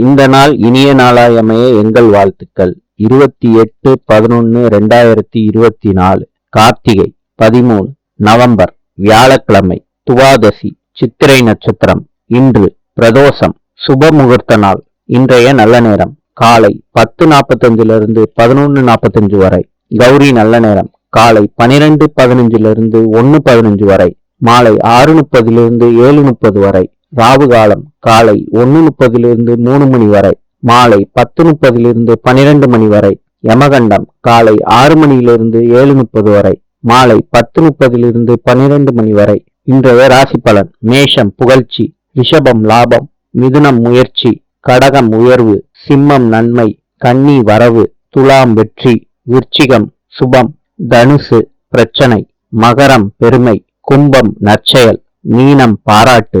இந்த நாள் இனிய நாளாய் அமைய எங்கள் வாழ்த்துக்கள். இருபத்தி எட்டு பதினொன்று ரெண்டாயிரத்தி இருபத்தி நாலு கார்த்திகை பதிமூணு நவம்பர் வியாழக்கிழமை துவாதசி சித்திரை நட்சத்திரம் இன்று பிரதோஷம் சுப முகூர்த்த நாள் இன்றைய நல்ல நேரம் காலை பத்து நாற்பத்தஞ்சிலிருந்து பதினொன்று நாற்பத்தஞ்சு வரை கௌரி நல்ல நேரம் காலை பனிரெண்டு பதினஞ்சிலிருந்து ஒன்று பதினஞ்சு வரை மாலை ஆறு முப்பதிலிருந்து ஏழு முப்பது வரை ராவு காலம் காலை ஒன்று முப்பதிலிருந்து மூணு மணி வரை மாலை பத்து முப்பதிலிருந்து பனிரெண்டு மணி வரை யமகண்டம் காலை ஆறு மணியிலிருந்து ஏழு முப்பது வரை மாலை பத்து முப்பதிலிருந்து பனிரெண்டு மணி வரை. இன்றைய ராசி பலன் மேஷம் புகழ்ச்சி ரிஷபம் லாபம் மிதுனம் முயற்சி கடகம் உயர்வு சிம்மம் நன்மை கன்னி வரவு துலாம் வெற்றி விருச்சிகம் சுபம் தனுசு பிரச்சனை மகரம் பெருமை கும்பம் நற்செயல் மீனம் பாராட்டு.